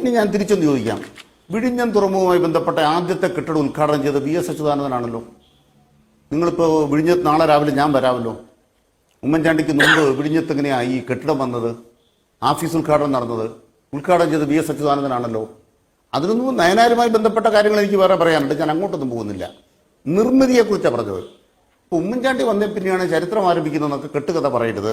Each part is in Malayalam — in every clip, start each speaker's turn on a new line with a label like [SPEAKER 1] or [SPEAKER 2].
[SPEAKER 1] ഇനി ഞാൻ തിരിച്ചൊന്ന് ചോദിക്കാം. വിഴിഞ്ഞം തുറമുഖവുമായി ബന്ധപ്പെട്ട ആദ്യത്തെ കെട്ടിടം ഉദ്ഘാടനം ചെയ്ത വി എസ് അച്യുതാനന്ദനാണല്ലോ. നിങ്ങളിപ്പോൾ വിഴിഞ്ഞത്ത് നാളെ രാവിലെ ഞാൻ വരാമല്ലോ. ഉമ്മൻചാണ്ടിക്ക് മുമ്പ് വിഴിഞ്ഞത്ത് എങ്ങനെയാണ് ഈ കെട്ടിടം വന്നത്? ആഫീസ് ഉദ്ഘാടനം നടന്നത്? ഉദ്ഘാടനം ചെയ്ത് വി എസ് അച്യുതാനന്ദനാണല്ലോ. അതിനൊന്നും നയനാരുമായി ബന്ധപ്പെട്ട കാര്യങ്ങൾ എനിക്ക് വേറെ പറയാനുണ്ട്. ഞാൻ അങ്ങോട്ടൊന്നും പോകുന്നില്ല. നിർമ്മിതിയെക്കുറിച്ചാണ് പറഞ്ഞത്. ഇപ്പോൾ ഉമ്മൻചാണ്ടി വന്നേ പിന്നെയാണ് ചരിത്രം ആരംഭിക്കുന്നതെന്നൊക്കെ കെട്ടുകഥ പറയരുത്.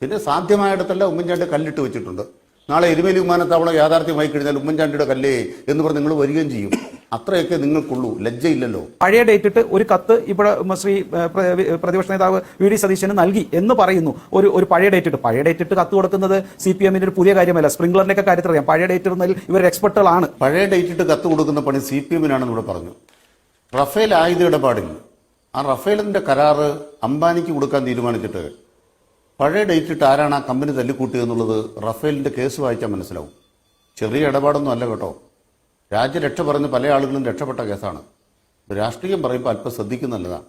[SPEAKER 1] പിന്നെ സാധ്യമായിടത്തല്ല ഉമ്മൻചാണ്ടി കല്ലിട്ട് വെച്ചിട്ടുണ്ട്. നാളെ എരുമേലി വിമാനത്താവളം യാഥാർത്ഥ്യമായി കഴിഞ്ഞാൽ ഉമ്മൻചാണ്ടിയുടെ കല്ലേ എന്ന് പറഞ്ഞ് നിങ്ങൾ വരികയും ചെയ്യും. അത്രയൊക്കെ നിങ്ങൾക്കുള്ളൂ. ലജ്ജയില്ലല്ലോ.
[SPEAKER 2] പഴയ ഡേറ്റ് ഇട്ട് ഒരു കത്ത് ഇവിടെ ശ്രീ പ്രതിപക്ഷ നേതാവ് വി ഡി സതീശന് നൽകി എന്ന് പറയുന്നു. ഒരു ഒരു പഴയ ഡേറ്റ് ഇട്ട്. പഴയ ഡേറ്റ് ഇട്ട് കത്ത് കൊടുക്കുന്നത് സി പി എമ്മിന്റെ ഒരു പുതിയ കാര്യമല്ല. സ്പ്രിംഗ്ലറിന്റെ ഒക്കെ കാര്യത്തിൽ അറിയാം. പഴയ ഡേറ്റ് ഇടുന്നതിൽ ഇവർ എക്സ്പെർട്ടുകളാണ്
[SPEAKER 1] പഴയ ഡേറ്റിട്ട് കത്ത് കൊടുക്കുന്ന പണി സി പി എമ്മിനാണെന്ന് ഇവിടെ പറഞ്ഞു. റഫേൽ ആയുധ ഇടപാടിൽ ആ റഫേലിന്റെ കരാറ് അംബാനിക്ക് കൊടുക്കാൻ തീരുമാനിച്ചിട്ട് പഴയ ഡേറ്റിട്ട് ആരാണ് ആ കമ്പനി തല്ലിക്കൂട്ടിയെന്നുള്ളത് റഫേലിന്റെ കേസ് വായിച്ചാൽ മനസ്സിലാവും. ചെറിയ ഇടപാടൊന്നും അല്ല കേട്ടോ. രാജ്യരക്ഷ പറഞ്ഞ് പല ആളുകളും രക്ഷപ്പെട്ട കേസാണ്. രാഷ്ട്രീയം പറയുമ്പോൾ അല്പം ശ്രദ്ധിക്കുന്ന നല്ലതാണ്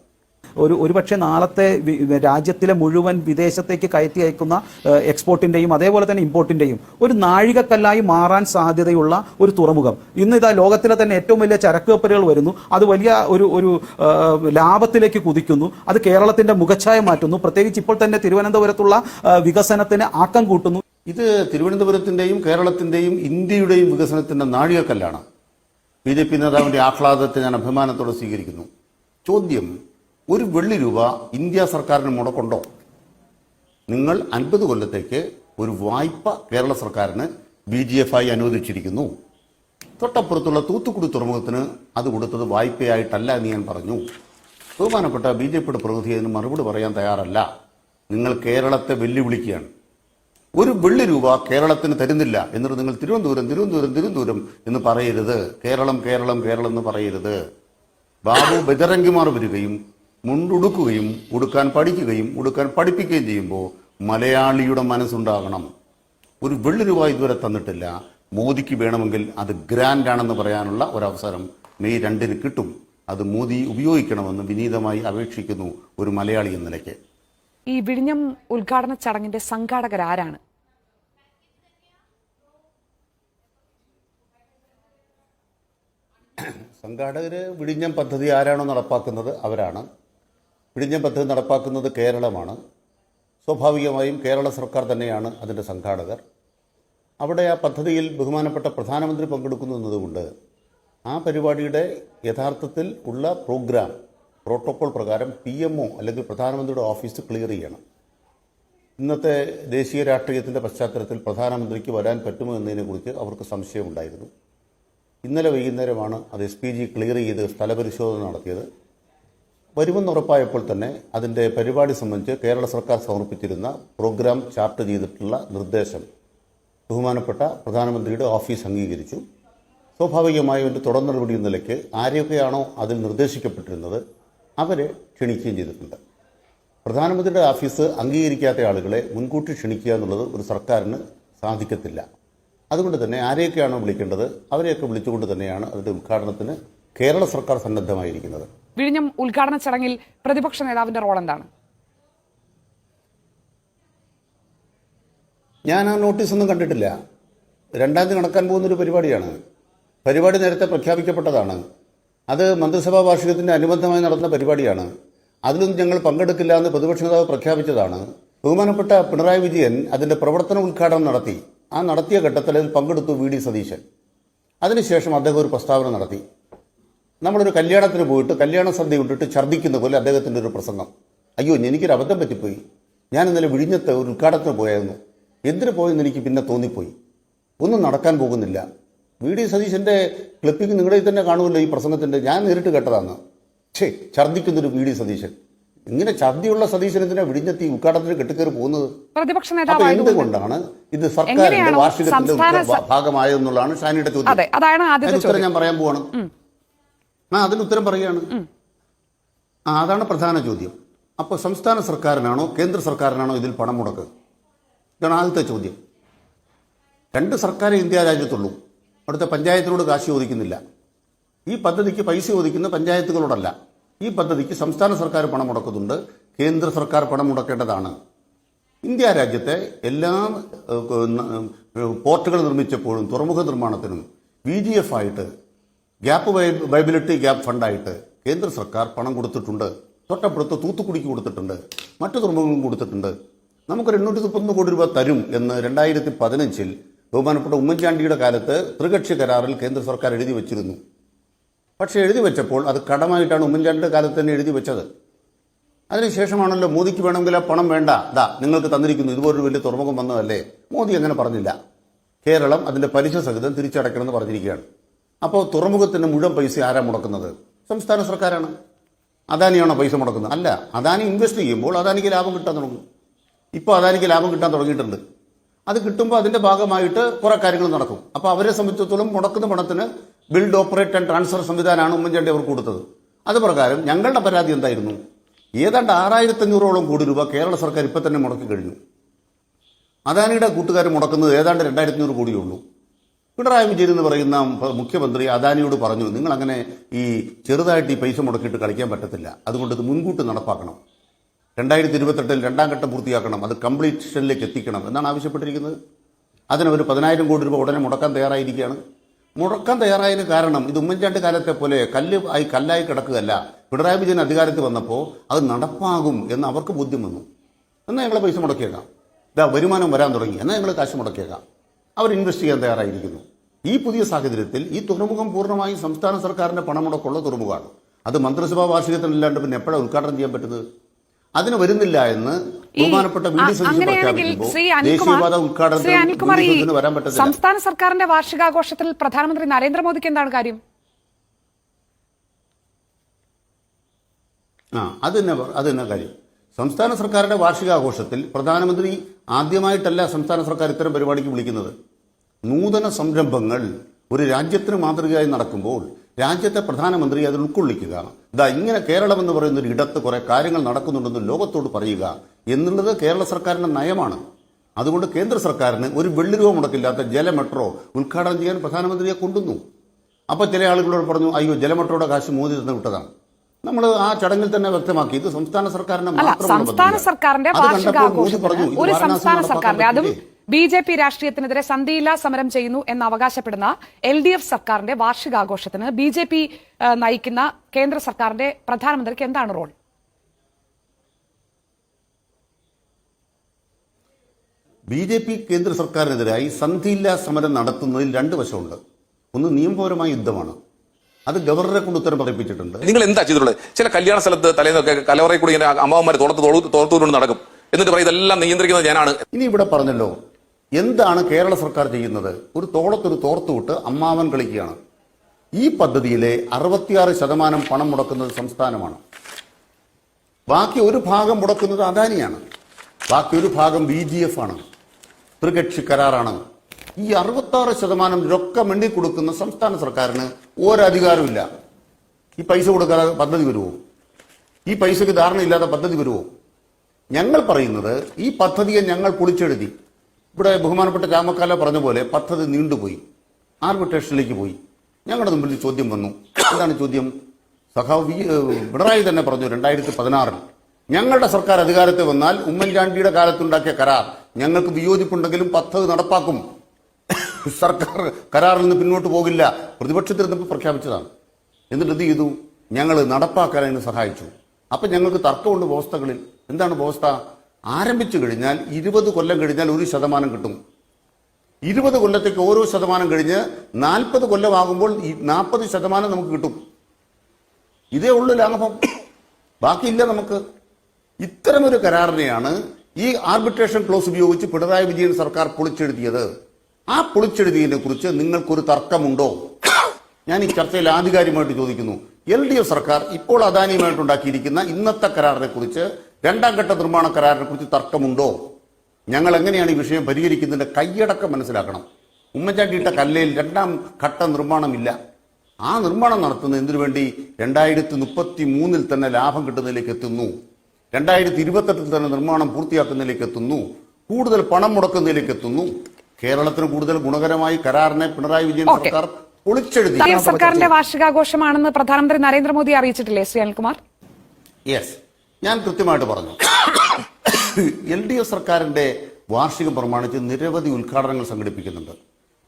[SPEAKER 2] ഒരു ഒരുപക്ഷെ നാളത്തെ രാജ്യത്തിലെ മുഴുവൻ വിദേശത്തേക്ക് കയറ്റി അയക്കുന്ന എക്സ്പോർട്ടിന്റെയും അതേപോലെ തന്നെ ഇമ്പോർട്ടിന്റെയും ഒരു നാഴികക്കല്ലായി മാറാൻ സാധ്യതയുള്ള ഒരു തുറമുഖം. ഇന്ന് ഇതാ ലോകത്തിലെ തന്നെ ഏറ്റവും വലിയ ചരക്ക് കപ്പലുകൾ വരുന്നു. അത് വലിയ ഒരു ഒരു ലാഭത്തിലേക്ക് കുതിക്കുന്നു. അത് കേരളത്തിന്റെ മുഖച്ഛായ മാറ്റുന്നു. പ്രത്യേകിച്ച് ഇപ്പോൾ തന്നെ തിരുവനന്തപുരത്തുള്ള വികസനത്തിന് ആക്കം കൂട്ടുന്നു.
[SPEAKER 1] ഇത് തിരുവനന്തപുരത്തിന്റെയും കേരളത്തിന്റെയും ഇന്ത്യയുടെയും വികസനത്തിന്റെ നാഴികക്കല്ലാണ്. ബി ജെ പി നേതാവിന്റെ ആഹ്ലാദത്തെ ഞാൻ അഭിമാനത്തോടെ സ്വീകരിക്കുന്നു. ചോദ്യം ഒരു വെള്ളി രൂപ ഇന്ത്യ സർക്കാരിന് മുടക്കുണ്ടോ? നിങ്ങൾ അൻപത് കൊല്ലത്തേക്ക് ഒരു വായ്പ കേരള സർക്കാരിന് ബി ജി എഫ് ആയി അനുവദിച്ചിരിക്കുന്നു. തൊട്ടപ്പുറത്തുള്ള തൂത്തുക്കുടി തുറമുഖത്തിന് അത് കൊടുത്തത് വായ്പയായിട്ടല്ല എന്ന് ഞാൻ പറഞ്ഞു. ബഹുമാനപ്പെട്ട ബി ജെ പിയുടെ പ്രതിനിധി അതിന് മറുപടി പറയാൻ തയ്യാറല്ല. നിങ്ങൾ കേരളത്തെ വെല്ലുവിളിക്കുകയാണ്. ഒരു വെള്ളി രൂപ കേരളത്തിന് തരുന്നില്ല എന്നിട്ട് നിങ്ങൾ തിരുവനന്തപുരം തിരുവനന്തപുരം തിരുവനന്തപുരം എന്ന് പറയരുത്. കേരളം കേരളം കേരളം എന്ന് പറയരുത്. ബാബു ബജരംഗിമാർ വരികയും മുണ്ടുടുക്കുകയും ഉടുക്കാൻ പഠിക്കുകയും ഉടുക്കാൻ പഠിപ്പിക്കുകയും ചെയ്യുമ്പോൾ മലയാളിയുടെ മനസ്സുണ്ടാകണം. ഒരു വെള്ളി രൂപ ഇതുവരെ തന്നിട്ടില്ല. മോദിക്ക് വേണമെങ്കിൽ അത് ഗ്രാൻഡ് ആണെന്ന് പറയാനുള്ള ഒരവസരം മെയ് രണ്ടിന് കിട്ടും. അത് മോദി ഉപയോഗിക്കണമെന്ന് വിനീതമായി അപേക്ഷിക്കുന്നു ഒരു മലയാളി എന്ന നിലയ്ക്ക്.
[SPEAKER 3] ഈ വിഴിഞ്ഞം ഉദ്ഘാടന ചടങ്ങിന്റെ സംഘാടകർ
[SPEAKER 1] ആരാണ്? സംഘാടകർ വിഴിഞ്ഞം പദ്ധതി ആരാണോ നടപ്പാക്കുന്നത് അവരാണ്. വിഴിഞ്ഞം പദ്ധതി നടപ്പാക്കുന്നത് കേരളമാണ്. സ്വാഭാവികമായും കേരള സർക്കാർ തന്നെയാണ് അതിന്റെ സംഘാടകർ. അവിടെ ആ പദ്ധതിയിൽ ബഹുമാനപ്പെട്ട പ്രധാനമന്ത്രി പങ്കെടുക്കുന്നു എന്നതുകൊണ്ട് ആ പരിപാടിയുടെ യഥാർത്ഥത്തിൽ ഉള്ള പ്രോഗ്രാം പ്രോട്ടോകോൾ പ്രകാരം പി എം ഒ അല്ലെങ്കിൽ പ്രധാനമന്ത്രിയുടെ ഓഫീസ് ക്ലിയർ ചെയ്യണം. ഇന്നത്തെ ദേശീയ രാഷ്ട്രീയത്തിന്റെ പശ്ചാത്തലത്തിൽ പ്രധാനമന്ത്രിക്ക് വരാൻ പറ്റുമോ എന്നതിനെക്കുറിച്ച് അവർക്ക് സംശയമുണ്ടായിരുന്നു. ഇന്നലെ വൈകുന്നേരമാണ് അത് എസ് പി ജി ക്ലിയർ ചെയ്ത് സ്ഥലപരിശോധന നടത്തിയത്. വരുമെന്ന് ഉറപ്പായപ്പോൾ തന്നെ അതിന്റെ പരിപാടി സംബന്ധിച്ച് കേരള സർക്കാർ സമർപ്പിച്ചിരുന്ന പ്രോഗ്രാം ചാർട്ട് ചെയ്തിട്ടുള്ള നിർദ്ദേശം ബഹുമാനപ്പെട്ട പ്രധാനമന്ത്രിയുടെ ഓഫീസ് അംഗീകരിച്ചു. സ്വാഭാവികമായും എന്റെ തുടർ നടപടി എന്ന നിലയ്ക്ക് ആരെയൊക്കെയാണോ അതിൽ നിർദ്ദേശിക്കപ്പെട്ടിരുന്നത് അവരെ ക്ഷണിക്കുകയും ചെയ്തിട്ടുണ്ട്. പ്രധാനമന്ത്രിയുടെ ഓഫീസ് അംഗീകരിക്കാത്ത ആളുകളെ മുൻകൂട്ടി ക്ഷണിക്കുക എന്നുള്ളത് ഒരു സർക്കാരിന് സാധിക്കത്തില്ല. അതുകൊണ്ട് തന്നെ ആരെയൊക്കെയാണോ വിളിക്കേണ്ടത് അവരെയൊക്കെ വിളിച്ചുകൊണ്ട് തന്നെയാണ് അതിന്റെ ഉദ്ഘാടനത്തിന് കേരള സർക്കാർ സന്നദ്ധമായിരിക്കുന്നത്.
[SPEAKER 3] വിഴിഞ്ഞം ഉദ്ഘാടന ചടങ്ങിൽ പ്രതിപക്ഷ നേതാവിന്റെ റോൾ എന്താണ്?
[SPEAKER 1] ഞാൻ ആ നോട്ടീസൊന്നും കണ്ടിട്ടില്ല. രണ്ടാം തീയതി നടക്കാൻ പോകുന്നൊരു പരിപാടിയാണ്. പരിപാടി നേരത്തെ പ്രഖ്യാപിക്കപ്പെട്ടതാണ്. അത് മന്ത്രിസഭാ വാർഷികത്തിന്റെ അനുബന്ധമായി നടന്ന പരിപാടിയാണ്. അതിലൊന്നും ഞങ്ങൾ പങ്കെടുക്കില്ല എന്ന് പ്രതിപക്ഷ നേതാവ് പ്രഖ്യാപിച്ചതാണ്. ബഹുമാനപ്പെട്ട പിണറായി വിജയൻ അതിന്റെ പ്രവർത്തന ഉദ്ഘാടനം നടത്തി. ആ നടത്തിയ ഘട്ടത്തിൽ അതിൽ പങ്കെടുത്തു വി. ഡി. സതീശൻ. അതിനുശേഷം അദ്ദേഹം ഒരു പ്രസ്താവന നടത്തി. നമ്മളൊരു കല്യാണത്തിന് പോയിട്ട് കല്യാണ സന്ധ്യ ഉണ്ടിട്ട് ഛർദ്ദിക്കുന്ന പോലെ അദ്ദേഹത്തിന്റെ ഒരു പ്രസംഗം. അയ്യോ എനിക്കൊരു അബദ്ധം പറ്റിപ്പോയി. ഞാൻ ഇന്നലെ വിഴിഞ്ഞത്ത് ഒരു ഉദ്ഘാടനത്തിന് പോയായിരുന്നു. എന്തിനു പോയെന്ന് എനിക്ക് പിന്നെ തോന്നിപ്പോയി. ഒന്നും നടക്കാൻ പോകുന്നില്ല. വി ഡി സതീശന്റെ ക്ലിപ്പിംഗ് നിങ്ങളുടെ തന്നെ കാണുമല്ലോ ഈ പ്രസംഗത്തിന്റെ ഞാൻ നേരിട്ട് കേട്ടതാണ്. ഛേ ഛർദ്ദിക്കുന്നൊരു വി ഡി സതീശൻ. ഇങ്ങനെ ഛർദ്ദിയുള്ള സതീശൻ എന്തിനാ വിഴിഞ്ഞത്ത് ഈ ഉദ്ഘാടനത്തിന് കെട്ടിക്കയറി പോകുന്നത്?
[SPEAKER 3] പ്രതിപക്ഷ നേതാവ്
[SPEAKER 1] എന്തുകൊണ്ടാണ് ഇത് സർക്കാരിന്റെ വാർഷികത്തിന്റെ ഭാഗമായതെന്നുള്ളതാണ് ഷാനിയുടെ ചോദ്യം? ഞാൻ പറയാൻ പോവാണ്. ആ അതിന് ഉത്തരം പറയുകയാണ് ആ അതാണ് പ്രധാന ചോദ്യം. അപ്പോൾ സംസ്ഥാന സർക്കാരിനാണോ കേന്ദ്ര സർക്കാരിനാണോ ഇതിൽ പണം മുടക്ക്? ഇതാണ് ആദ്യത്തെ ചോദ്യം. രണ്ട് സർക്കാർ ഇന്ത്യ രാജ്യത്തുള്ളൂ. അവിടുത്തെ പഞ്ചായത്തിനോട് കാശ് ചോദിക്കുന്നില്ല. ഈ പദ്ധതിക്ക് പൈസ ചോദിക്കുന്ന പഞ്ചായത്തുകളോടല്ല. ഈ പദ്ധതിക്ക് സംസ്ഥാന സർക്കാർ പണം മുടക്കുന്നുണ്ട്. കേന്ദ്ര സർക്കാർ പണം മുടക്കേണ്ടതാണ്. ഇന്ത്യ രാജ്യത്തെ എല്ലാ പോർട്ടുകൾ നിർമ്മിച്ചപ്പോഴും തുറമുഖ നിർമ്മാണത്തിനും വി ജി എഫ് ആയിട്ട് ഗ്യാപ്പ് വൈബിലിറ്റി ഗ്യാപ്പ് ഫണ്ടായിട്ട് കേന്ദ്ര സർക്കാർ പണം കൊടുത്തിട്ടുണ്ട്. തൊട്ടപ്പുറത്ത് തൂത്തുക്കുടിക്ക് കൊടുത്തിട്ടുണ്ട്. മറ്റു തുറമുഖങ്ങളും കൊടുത്തിട്ടുണ്ട്. നമുക്ക് എണ്ണൂറ്റി മുപ്പത്തൊന്ന് കോടി രൂപ തരും എന്ന് രണ്ടായിരത്തി പതിനഞ്ചിൽ ബഹുമാനപ്പെട്ട ഉമ്മൻചാണ്ടിയുടെ കാലത്ത് ത്രികക്ഷി കരാറിൽ കേന്ദ്ര സർക്കാർ എഴുതി വച്ചിരുന്നു. പക്ഷേ എഴുതി വെച്ചപ്പോൾ അത് കടമായിട്ടാണ് ഉമ്മൻചാണ്ടിയുടെ കാലത്ത് തന്നെ എഴുതി വെച്ചത്. അതിനുശേഷമാണല്ലോ മോദിക്ക് വേണമെങ്കിൽ ആ പണം വേണ്ട. ദാ നിങ്ങൾക്ക് തന്നിരിക്കുന്നു. ഇതുപോലൊരു വലിയ തുറമുഖം വന്നതല്ലേ? മോദി അങ്ങനെ പറഞ്ഞില്ല. കേരളം അതിന്റെ പലിശ സഹിതം തിരിച്ചടയ്ക്കണമെന്ന് പറഞ്ഞിരിക്കുകയാണ്. അപ്പോൾ തുറമുഖത്തിന് മുഴുവൻ പൈസ ആരാ മുടക്കുന്നത്? സംസ്ഥാന സർക്കാരാണ്. അദാനിയാണോ പൈസ മുടക്കുന്നത്? അല്ല. അദാനി ഇൻവെസ്റ്റ് ചെയ്യുമ്പോൾ അദാനിക്ക് ലാഭം കിട്ടാൻ തുടങ്ങും. ഇപ്പോൾ അദാനിക്ക് ലാഭം കിട്ടാൻ തുടങ്ങിയിട്ടുണ്ട്. അത് കിട്ടുമ്പോൾ അതിന്റെ ഭാഗമായിട്ട് കുറേ കാര്യങ്ങൾ നടക്കും. അപ്പോൾ അവരെ സംബന്ധിച്ചിടത്തോളം മുടക്കുന്ന പണത്തിന് ബിൽഡ് ഓപ്പറേറ്റ് ആൻഡ് ട്രാൻസ്ഫർ സംവിധാനമാണ് ഉമ്മൻചാണ്ടി അവർക്ക് കൊടുത്തത്. അത് പ്രകാരം ഞങ്ങളുടെ പരാതി എന്തായിരുന്നു? ഏതാണ്ട് ആറായിരത്തി അഞ്ഞൂറോളം കോടി രൂപ കേരള സർക്കാർ ഇപ്പം തന്നെ മുടക്കി കഴിഞ്ഞു. അദാനിയുടെ കൂട്ടുകാർ മുടക്കുന്നത് ഏതാണ്ട് രണ്ടായിരത്തഞ്ഞൂറ് കോടിയേ ഉള്ളൂ. പിണറായി വിജയൻ എന്ന് പറയുന്ന മുഖ്യമന്ത്രി അദാനിയോട് പറഞ്ഞു നിങ്ങൾ അങ്ങനെ ഈ ചെറുതായിട്ട് ഈ പൈസ മുടക്കിയിട്ട് കളിക്കാൻ പറ്റത്തില്ല. അതുകൊണ്ട് ഇത് മുൻകൂട്ടി നടപ്പാക്കണം. രണ്ടായിരത്തി ഇരുപത്തെട്ടിൽ രണ്ടാം ഘട്ടം പൂർത്തിയാക്കണം. അത് കംപ്ലീഷനിലേക്ക് എത്തിക്കണം. എന്നാണ് ആവശ്യപ്പെട്ടിരിക്കുന്നത്. അതിന് ഒരു പതിനായിരം കോടി രൂപ ഉടനെ മുടക്കാൻ തയ്യാറായിരിക്കുകയാണ്. മുടക്കാൻ തയ്യാറായതിന് കാരണം ഇത് ഉമ്മൻചാണ്ടി കാലത്തെ പോലെ കല്ല് ആയി കല്ലായി കിടക്കുകയല്ല. പിണറായി വിജയൻ അധികാരത്തിൽ വന്നപ്പോൾ അത് നടപ്പാകും എന്ന് അവർക്ക് ബോധ്യം വന്നു. എന്നാൽ ഞങ്ങൾ പൈസ മുടക്കിയേക്കാം. ഇതാ വരുമാനം വരാൻ തുടങ്ങി. എന്നാൽ ഞങ്ങൾ കാശ് മുടക്കിയേക്കാം. അവർ ഇൻവെസ്റ്റ് ചെയ്യാൻ തയ്യാറായിരിക്കുന്നു. ഈ പുതിയ സാഹചര്യത്തിൽ ഈ തുറമുഖം പൂർണമായും സംസ്ഥാന സർക്കാരിന്റെ പണമുടക്കുള്ള തുറമുഖമാണ്. അത് മന്ത്രിസഭാ വാർഷികത്തിനല്ലാണ്ട് പിന്നെ എപ്പോഴാണ് ഉദ്ഘാടനം ചെയ്യാൻ പറ്റുന്നത്? അതിന് വരുന്നില്ല എന്ന് ബഹുമാനപ്പെട്ട
[SPEAKER 3] അങ്ങനെയാണെങ്കിൽ സംസ്ഥാന സർക്കാരിന്റെ വാർഷികാഘോഷത്തിൽ പ്രധാനമന്ത്രി നരേന്ദ്രമോദിക്ക് എന്താണ് കാര്യം?
[SPEAKER 1] ആ അത് തന്നെ അത് തന്നെ കാര്യം. സംസ്ഥാന സർക്കാരിന്റെ വാർഷികാഘോഷത്തിൽ പ്രധാനമന്ത്രി ആദ്യമായിട്ടല്ല സംസ്ഥാന സർക്കാർ ഇത്തരം പരിപാടിക്ക് വിളിക്കുന്നത്. നൂതന സംരംഭങ്ങൾ ഒരു രാജ്യത്തിന് മാതൃകയായി നടക്കുമ്പോൾ രാജ്യത്തെ പ്രധാനമന്ത്രി അതിൽ ഉൾക്കൊള്ളിക്കുക. ഇതാ ഇങ്ങനെ കേരളം എന്ന് പറയുന്ന ഒരു ഇടത്ത് കുറെ കാര്യങ്ങൾ നടക്കുന്നുണ്ടെന്ന് ലോകത്തോട് പറയുക എന്നുള്ളത് കേരള സർക്കാരിന്റെ നയമാണ്. അതുകൊണ്ട് കേന്ദ്ര സർക്കാരിന് ഒരു വെള്ളി രൂപ മുടക്കില്ലാത്ത ജല മെട്രോ ഉദ്ഘാടനം ചെയ്യാൻ പ്രധാനമന്ത്രിയെ കൊണ്ടുവന്നു. അപ്പോൾ ചില ആളുകളോട് പറഞ്ഞു അയ്യോ ജലമെട്രോയുടെ കാശ് മോദി തന്നെ വിട്ടതാണ് നമ്മൾ ആ ചടങ്ങിൽ തന്നെ വ്യക്തമാക്കി ഇത് സംസ്ഥാന സർക്കാരിന്റെ
[SPEAKER 3] സംസ്ഥാന സർക്കാരിന്റെ
[SPEAKER 1] പറഞ്ഞു,
[SPEAKER 3] ഒരു സംസ്ഥാന സർക്കാരിന്റെ അതും? ബി ജെ പി രാഷ്ട്രീയത്തിനെതിരെ സന്ധിയില്ലാ സമരം ചെയ്യുന്നു എന്ന് അവകാശപ്പെടുന്ന എൽ ഡി എഫ് സർക്കാരിന്റെ വാർഷികാഘോഷത്തിന് ബി ജെ പി നയിക്കുന്ന കേന്ദ്ര സർക്കാരിന്റെ പ്രധാനമന്ത്രിക്ക് എന്താണ് റോൾ?
[SPEAKER 1] ബി ജെ പി കേന്ദ്ര സർക്കാരിനെതിരായി സന്ധിയില്ലാ സമരം നടത്തുന്നതിൽ രണ്ട് വശമുണ്ട്. ഒന്ന് നിയമപരമായ യുദ്ധമാണ്. അത് ഗവർണറെ കൊണ്ട് ഉത്തരം പറയിപ്പിച്ചിട്ടുണ്ട്.
[SPEAKER 4] നിങ്ങൾ എന്താ ചെയ്തിട്ടുള്ളത്? ചില കല്യാണ സ്ഥലത്ത് തലേന്നൊക്കെ കലവറയിൽ കൂടി ഇങ്ങനെ അമ്മാവന്മാരെ തോളത്ത് നടക്കും. എന്നിട്ട് പറയും ഇതെല്ലാം നിയന്ത്രിക്കുന്നത് ഞാനാണ്.
[SPEAKER 1] ഇനി ഇവിടെ പറഞ്ഞല്ലോ എന്താണ് കേരള സർക്കാർ ചെയ്യുന്നത്? ഒരു തോളത്തൊരു തോർത്ത് വിട്ട് അമ്മാവൻ കളിക്കുകയാണ്. ഈ പദ്ധതിയിലെ അറുപത്തിയാറ് ശതമാനം പണം മുടക്കുന്നത് സംസ്ഥാനമാണ്. ബാക്കി ഒരു ഭാഗം മുടക്കുന്നത് അദാനിയാണ്. ബാക്കി ഒരു ഭാഗം ബി ജി എഫ് ആണ്. ത്രികക്ഷി കരാറാണ്. ഈ അറുപത്താറ് ശതമാനം രൊക്കം എണ്ണി കൊടുക്കുന്ന സംസ്ഥാന സർക്കാരിന് ഒരധികാരമില്ല ഈ പൈസ കൊടുക്കാതെ പദ്ധതി വരുമോ ഈ പൈസയ്ക്ക് ധാരണയില്ലാത്ത പദ്ധതി വരുമോ ഞങ്ങൾ പറയുന്നത് ഈ പദ്ധതിയെ ഞങ്ങൾ പൊളിച്ചെഴുതി ഇവിടെ ബഹുമാനപ്പെട്ട രാമക്കാല പറഞ്ഞ പോലെ പദ്ധതി നീണ്ടുപോയി. ആർബിട്രേഷനിലേക്ക് പോയി. ഞങ്ങളുടെ മുമ്പിൽ ചോദ്യം വന്നു. എന്താണ് ചോദ്യം? സഖാവ് പിണറായി തന്നെ പറഞ്ഞു രണ്ടായിരത്തി പതിനാറിൽ ഞങ്ങളുടെ സർക്കാർ അധികാരത്തിൽ വന്നാൽ ഉമ്മൻചാണ്ടിയുടെ കാലത്തുണ്ടാക്കിയ കരാർ ഞങ്ങൾക്ക് വിയോജിപ്പുണ്ടെങ്കിലും പദ്ധതി നടപ്പാക്കും. സർക്കാർ കരാറിൽ നിന്ന് പിന്നോട്ട് പോകില്ല. പ്രതിപക്ഷത്തിൽ നിന്ന് പ്രഖ്യാപിച്ചതാണ്. എന്നിട്ട് എന്ത് ചെയ്തു? ഞങ്ങൾ നടപ്പാക്കാൻ അതിന് സഹായിച്ചു. അപ്പൊ ഞങ്ങൾക്ക് തർക്കമുണ്ട് വ്യവസ്ഥകളിൽ. എന്താണ് വ്യവസ്ഥ? ആരംഭിച്ചു കഴിഞ്ഞാൽ ഇരുപത് കൊല്ലം കഴിഞ്ഞാൽ ഒരു ശതമാനം കിട്ടും. ഇരുപത് കൊല്ലത്തേക്ക് ഓരോ ശതമാനം കഴിഞ്ഞ് നാൽപ്പത് കൊല്ലമാകുമ്പോൾ ഈ നാൽപ്പത് ശതമാനം നമുക്ക് കിട്ടും. ഇതേ ഉള്ളു ലാഭം ബാക്കിയില്ല നമുക്ക്. ഇത്തരമൊരു കരാറിനെയാണ് ഈ ആർബിട്രേഷൻ ക്ലോസ് ഉപയോഗിച്ച് പിണറായി വിജയൻ സർക്കാർ പൊളിച്ചെഴുതിയത്. ആ പൊളിച്ചെഴുതിയതിനെ കുറിച്ച് നിങ്ങൾക്കൊരു തർക്കമുണ്ടോ? ഞാൻ ഈ ചർച്ചയിൽ ആധികാരികമായിട്ട് ചോദിക്കുന്നു. എൽ ഡി എഫ് സർക്കാർ ഇപ്പോൾ അദാനിയുമായിട്ടുണ്ടാക്കിയിരിക്കുന്ന ഇന്നത്തെ കരാറിനെ കുറിച്ച് രണ്ടാം ഘട്ട നിർമ്മാണ കരാറിനെ കുറിച്ച് തർക്കമുണ്ടോ? ഞങ്ങൾ എങ്ങനെയാണ് ഈ വിഷയം പരിഹരിക്കുന്നതിന്റെ കൈയടക്കം മനസ്സിലാക്കണം. ഉമ്മൻചാണ്ടിയിട്ട കല്ലയിൽ രണ്ടാം ഘട്ട നിർമ്മാണമില്ല. ആ നിർമ്മാണം നടത്തുന്ന എന്തിനു വേണ്ടി രണ്ടായിരത്തി മുപ്പത്തി മൂന്നിൽ തന്നെ ലാഭം കിട്ടുന്നതിലേക്ക് എത്തുന്നു? രണ്ടായിരത്തി ഇരുപത്തെട്ടിൽ തന്നെ നിർമ്മാണം പൂർത്തിയാക്കുന്നതിലേക്ക് എത്തുന്നു? കൂടുതൽ പണം മുടക്കുന്നതിലേക്ക് എത്തുന്നു? കേരളത്തിന് കൂടുതൽ ഗുണകരമായി കരാറിനെ പിണറായി വിജയൻ സർക്കാർ പൊളിച്ചെഴുതി
[SPEAKER 3] സർക്കാരിന്റെ വാർഷികാഘോഷമാണെന്ന് പ്രധാനമന്ത്രി നരേന്ദ്രമോദി അറിയിച്ചിട്ടില്ലേ ശ്രീ അനിൽകുമാർ?
[SPEAKER 1] യെസ് ഞാൻ കൃത്യമായിട്ട് പറഞ്ഞു. എൽ ഡി എഫ് സർക്കാരിന്റെ വാർഷികം പ്രമാണിച്ച് നിരവധി ഉദ്ഘാടനങ്ങൾ സംഘടിപ്പിക്കുന്നുണ്ട്.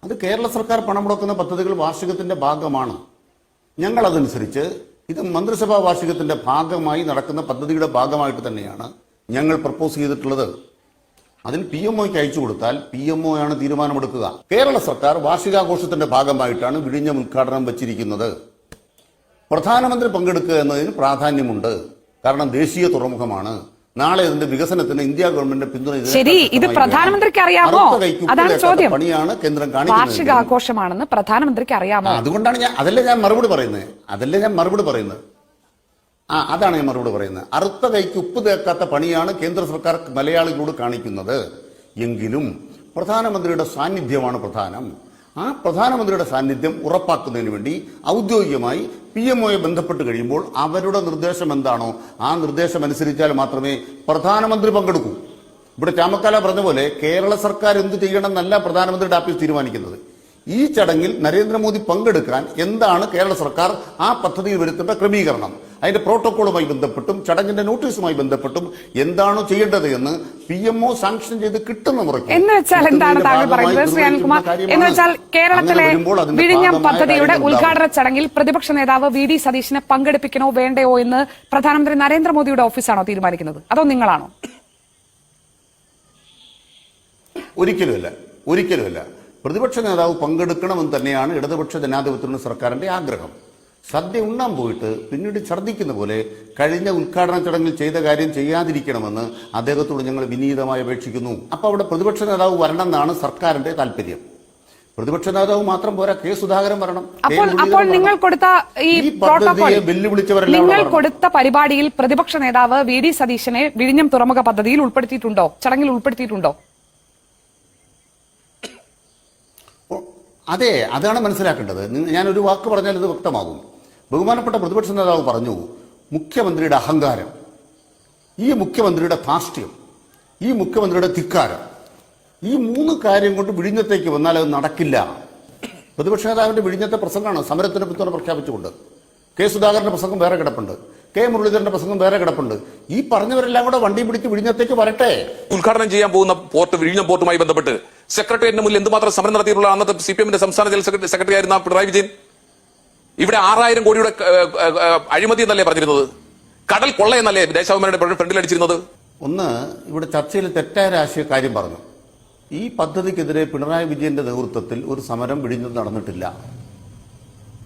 [SPEAKER 1] അത് കേരള സർക്കാർ പണം മുടക്കുന്ന പദ്ധതികൾ വാർഷികത്തിന്റെ ഭാഗമാണ്. ഞങ്ങൾ അതനുസരിച്ച് ഇത് മന്ത്രിസഭാ വാർഷികത്തിന്റെ ഭാഗമായി നടക്കുന്ന പദ്ധതിയുടെ ഭാഗമായിട്ട് തന്നെയാണ് ഞങ്ങൾ പ്രപ്പോസ് ചെയ്തിട്ടുള്ളത്. അതിൽ പി എം ഒക്ക് അയച്ചു കൊടുത്താൽ പി എം ഒ ആണ് തീരുമാനമെടുക്കുക. കേരള സർക്കാർ വാർഷികാഘോഷത്തിന്റെ ഭാഗമായിട്ടാണ് വിഴിഞ്ഞം ഉദ്ഘാടനം വച്ചിരിക്കുന്നത്. പ്രധാനമന്ത്രി പങ്കെടുക്കുക എന്നതിന് പ്രാധാന്യമുണ്ട്. കാരണം ദേശീയ തുറമുഖമാണ്. നാളെ ഇതിന്റെ വികസനത്തിന് ഇന്ത്യ ഗവൺമെന്റ് പിന്തുണ
[SPEAKER 3] ശരി ഇത് പ്രധാനമന്ത്രിക്ക് അറിയാമോ? അതാണ് ചോദ്യം.
[SPEAKER 1] പണിയാണ് കേന്ദ്രം കാണിക്കുന്നത്.
[SPEAKER 3] വാർഷികാഘോഷമാണെന്ന് പ്രധാനമന്ത്രിക്ക് അറിയാമോ?
[SPEAKER 1] അതുകൊണ്ടാണ് ഞാൻ അതല്ലേ ഞാൻ മറുപടി പറയുന്നത്. അതല്ലേ ഞാൻ മറുപടി പറയുന്നത്. ആ അതാണ് ഞാൻ മറുപടി പറയുന്നത്. അറുത്ത കൈക്ക് ഉപ്പ് തേക്കാത്ത പണിയാണ് കേന്ദ്ര സർക്കാർ മലയാളികളോട് കാണിക്കുന്നത്. എങ്കിലും പ്രധാനമന്ത്രിയുടെ സാന്നിധ്യമാണ് പ്രധാനം. ആ പ്രധാനമന്ത്രിയുടെ സാന്നിധ്യം ഉറപ്പാക്കുന്നതിന് വേണ്ടി ഔദ്യോഗികമായി പി എം ഒയെ ബന്ധപ്പെട്ട് കഴിയുമ്പോൾ അവരുടെ നിർദ്ദേശം എന്താണോ ആ നിർദ്ദേശം അനുസരിച്ചാൽ മാത്രമേ പ്രധാനമന്ത്രി പങ്കെടുക്കൂ. ഇവിടെ ചാമക്കാല പറഞ്ഞ പോലെ കേരള സർക്കാർ എന്ത് ചെയ്യണം എന്നല്ല പ്രധാനമന്ത്രിയുടെ ആപ്പിൽ തീരുമാനിക്കുന്നത്. ഈ ചടങ്ങിൽ നരേന്ദ്രമോദി പങ്കെടുക്കാൻ എന്താണ് കേരള സർക്കാർ ആ പദ്ധതിയിൽ വരുത്തേണ്ട ക്രമീകരണം? അതിന്റെ പ്രോട്ടോക്കോളുമായി ബന്ധപ്പെട്ടും ചടങ്ങിന്റെ നോട്ടീസുമായി ബന്ധപ്പെട്ടും എന്താണ് ചെയ്യേണ്ടത് എന്ന് പി എം ഒ സാങ്ഷൻ ചെയ്ത് കിട്ടുന്ന മുറയ്ക്ക്
[SPEAKER 3] എന്ന് വെച്ചാൽ എന്താണ് താങ്കൾ പറയുന്നത് ശ്രീ അനിൽകുമാർ? എന്ന് വെച്ചാൽ കേരളത്തിലെ വിഴിഞ്ഞം പദ്ധതിയുടെ ഉദ്ഘാടന ചടങ്ങിൽ പ്രതിപക്ഷ നേതാവ് വി ഡി സതീശിനെ പങ്കെടുപ്പിക്കണോ വേണ്ടയോ എന്ന് പ്രധാനമന്ത്രി നരേന്ദ്രമോദിയുടെ ഓഫീസാണോ തീരുമാനിക്കുന്നത്? അതോ നിങ്ങളാണോ?
[SPEAKER 1] ഒരിക്കലുമല്ല. ഒരിക്കലുമല്ല. പ്രതിപക്ഷ നേതാവ് പങ്കെടുക്കണമെന്ന് തന്നെയാണ് ഇടതുപക്ഷ ജനാധിപത്യ സർക്കാരിന്റെ ആഗ്രഹം. സദ്യ ഉണ്ണാൻ പോയിട്ട് പിന്നീട് ഛർദ്ദിക്കുന്ന പോലെ കഴിഞ്ഞ ഉദ്ഘാടന ചടങ്ങിൽ ചെയ്ത കാര്യം ചെയ്യാതിരിക്കണമെന്ന് അദ്ദേഹത്തോട് ഞങ്ങൾ വിനീതമായി അപേക്ഷിക്കുന്നു. അപ്പോൾ അവിടെ പ്രതിപക്ഷ നേതാവ് വരണം എന്നാണ് സർക്കാരിന്റെ താല്പര്യം. പ്രതിപക്ഷ നേതാവ് മാത്രം പോരാ കെ സുധാകരൻ വരണം
[SPEAKER 3] അപ്പോൾ നിങ്ങൾ കൊടുത്ത ഈ നിങ്ങൾ കൊടുത്ത പരിപാടിയിൽ പ്രതിപക്ഷ നേതാവ് വി. ഡി. സതീശനെ വിഴിഞ്ഞം തുറമുഖ പദ്ധതിയിൽ ഉൾപ്പെടുത്തിയിട്ടുണ്ടോ? ചടങ്ങിൽ ഉൾപ്പെടുത്തിയിട്ടുണ്ടോ?
[SPEAKER 1] അതെ അതാണ് മനസ്സിലാക്കേണ്ടത്. ഞാനൊരു വാക്ക് പറഞ്ഞാൽ ഇത് വ്യക്തമാകും. ബഹുമാനപ്പെട്ട പ്രതിപക്ഷ നേതാവ് പറഞ്ഞു മുഖ്യമന്ത്രിയുടെ അഹങ്കാരം ഈ മുഖ്യമന്ത്രിയുടെ ധാർഷ്ട്യം ഈ മുഖ്യമന്ത്രിയുടെ ധിക്കാരം ഈ മൂന്ന് കാര്യം കൊണ്ട് വിഴിഞ്ഞത്തേക്ക് വന്നാൽ അത് നടക്കില്ല. പ്രതിപക്ഷ നേതാവിന്റെ വിഴിഞ്ഞത്തെ പ്രസംഗമാണ് സമരത്തിന് പിന്തുണ പ്രഖ്യാപിച്ചുകൊണ്ട്. കെ സുധാകരന്റെ പ്രസംഗം വേറെ കിടപ്പുണ്ട്. കെ മുരളീധരന്റെ പ്രസംഗം വേറെ കിടപ്പുണ്ട്. ഈ പറഞ്ഞവരെല്ലാം കൂടെ വണ്ടി പിടിച്ച് വിഴിഞ്ഞത്തേക്ക് വരട്ടെ.
[SPEAKER 4] ഉദ്ഘാടനം ചെയ്യാൻ പോകുന്ന പോർട്ട് വിഴിഞ്ഞം പോർട്ടുമായി ബന്ധപ്പെട്ട് സെക്രട്ടേറിയറ്റിന് മുന്നിൽ എന്തുമാത്രം സമരം നടത്തിയിട്ടുള്ള അന്നത്തെ സി പി എമ്മിന്റെ സംസ്ഥാന ജനറൽ സെക്രട്ടറി ആയിരുന്ന പിണറായി വിജയൻ? ഇവിടെ ആറായിരം കോടിയുടെ അഴിമതി എന്നല്ലേ പറഞ്ഞിരുന്നത്? കടൽ കൊള്ള എന്നല്ലേ ദേശാഭിമാനിയുടെ ഫ്രണ്ടിൽ അടിച്ചിരുന്നത്
[SPEAKER 1] ഒന്ന് ഇവിടെ ചർച്ചയിൽ തെറ്റായ രാശിയ കാര്യം പറഞ്ഞു. ഈ പദ്ധതിക്കെതിരെ പിണറായി വിജയന്റെ നേതൃത്വത്തിൽ ഒരു സമരം വിഴിഞ്ഞത് നടന്നിട്ടില്ല.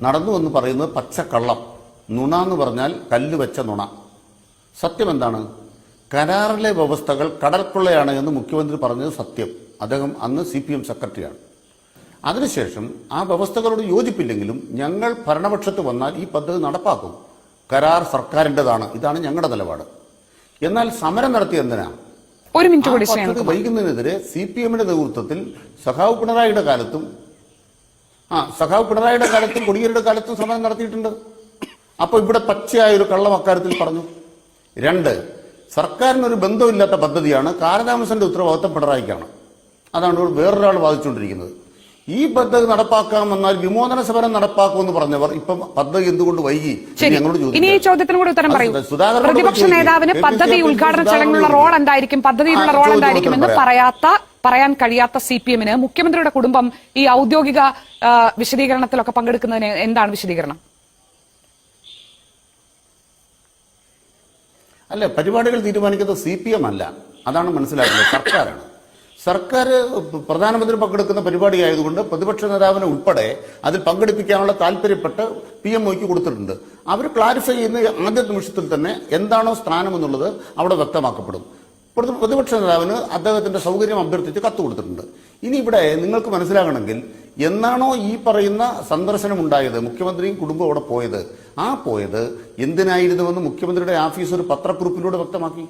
[SPEAKER 1] നടന്നു എന്ന് പറയുന്നത് പച്ചക്കള്ളം. നുണ എന്ന് പറഞ്ഞാൽ കല്ല് വെച്ച നുണ. സത്യം എന്താണ് കരാറിലെ വ്യവസ്ഥകൾ കടൽക്കൊള്ളയാണ് എന്ന് മുഖ്യമന്ത്രി പറഞ്ഞത് സത്യം. അദ്ദേഹം അന്ന് സി പി എം സെക്രട്ടറിയാണ്. അതിനുശേഷം ആ വ്യവസ്ഥകളോട് യോജിപ്പില്ലെങ്കിലും ഞങ്ങൾ ഭരണപക്ഷത്ത് വന്നാൽ ഈ പദ്ധതി നടപ്പാക്കും. കരാർ സർക്കാരിന്റെതാണ്. ഇതാണ് ഞങ്ങളുടെ നിലപാട്. എന്നാൽ സമരം നടത്തി എന്തിനാ?
[SPEAKER 3] ഒരു മിനിറ്റ് കൂടി
[SPEAKER 1] വൈകുന്നതിനെതിരെ സി പി എമ്മിന്റെ നേതൃത്വത്തിൽ സഖാവ് പിണറായിയുടെ കാലത്തും ആ സഖാവ് പിണറായിയുടെ കാലത്തും കൊടിയേരിയുടെ കാലത്തും സമരം നടത്തിയിട്ടുണ്ട്. അപ്പൊ ഇവിടെ പച്ചയായ ഒരു കള്ളം അക്കാര്യത്തിൽ പറഞ്ഞു. രണ്ട് സർക്കാരിനൊരു ബന്ധമില്ലാത്ത പദ്ധതിയാണ് കാലതാമസന്റെ ഉത്തരവാദിത്തം പിണറായിക്കാണ് അതാണ് ഇവിടെ വേറൊരാൾ വാദിച്ചുകൊണ്ടിരിക്കുന്നത്. ഈ പദ്ധതി നടപ്പാക്കാമെന്നാൽ വിമോചന സമരം നടപ്പാക്കുമെന്ന് പറഞ്ഞവർ ഇപ്പം പദ്ധതി എന്തുകൊണ്ട് വൈകി ഞങ്ങളോട്
[SPEAKER 3] ഇനി ഈ ചോദ്യത്തിന് കൂടി ഉത്തരം പ്രതിപക്ഷ. നേതാവിന് പദ്ധതി ഉദ്ഘാടന ചടങ്ങിലുള്ള റോൾ എന്തായിരിക്കും പദ്ധതിയിലുള്ള റോൾ എന്തായിരിക്കും എന്ന് പറയാത്ത പറയാൻ കഴിയാത്ത സി പി എമ്മിന് മുഖ്യമന്ത്രിയുടെ കുടുംബം ഈ ഔദ്യോഗിക വിശദീകരണത്തിലൊക്കെ പങ്കെടുക്കുന്നതിന് എന്താണ് വിശദീകരണം?
[SPEAKER 1] അല്ല പരിപാടികൾ തീരുമാനിക്കുന്നത് സി പി എം അല്ല. അതാണ് മനസ്സിലാക്കുന്നത് സർക്കാരാണ്. സർക്കാർ പ്രധാനമന്ത്രി പങ്കെടുക്കുന്ന പരിപാടി ആയതുകൊണ്ട് പ്രതിപക്ഷ നേതാവിനെ ഉൾപ്പെടെ അതിൽ പങ്കെടുപ്പിക്കാനുള്ള താല്പര്യപ്പെട്ട് പി എം ഒക്ക് കൊടുത്തിട്ടുണ്ട്. അവർ ക്ലാരിഫൈ ചെയ്യുന്ന ആദ്യ നിമിഷത്തിൽ തന്നെ എന്താണോ സ്ഥാനം എന്നുള്ളത് അവിടെ വ്യക്തമാക്കപ്പെടും. പ്രതിപക്ഷ നേതാവിന് അദ്ദേഹത്തിന്റെ സൗകര്യം അഭ്യർത്ഥിച്ച് കത്ത് കൊടുത്തിട്ടുണ്ട്. ഇനി ഇവിടെ നിങ്ങൾക്ക് മനസ്സിലാകണമെങ്കിൽ എന്നാണോ ഈ പറയുന്ന സന്ദർശനം ഉണ്ടായത് മുഖ്യമന്ത്രിയും കുടുംബവും അവിടെ പോയത്. ആ പോയത് എന്തിനായിരുന്നുവെന്ന് മുഖ്യമന്ത്രിയുടെ ആഫീസ് ഒരു പത്രക്കുറിപ്പിലൂടെ വ്യക്തമാക്കി.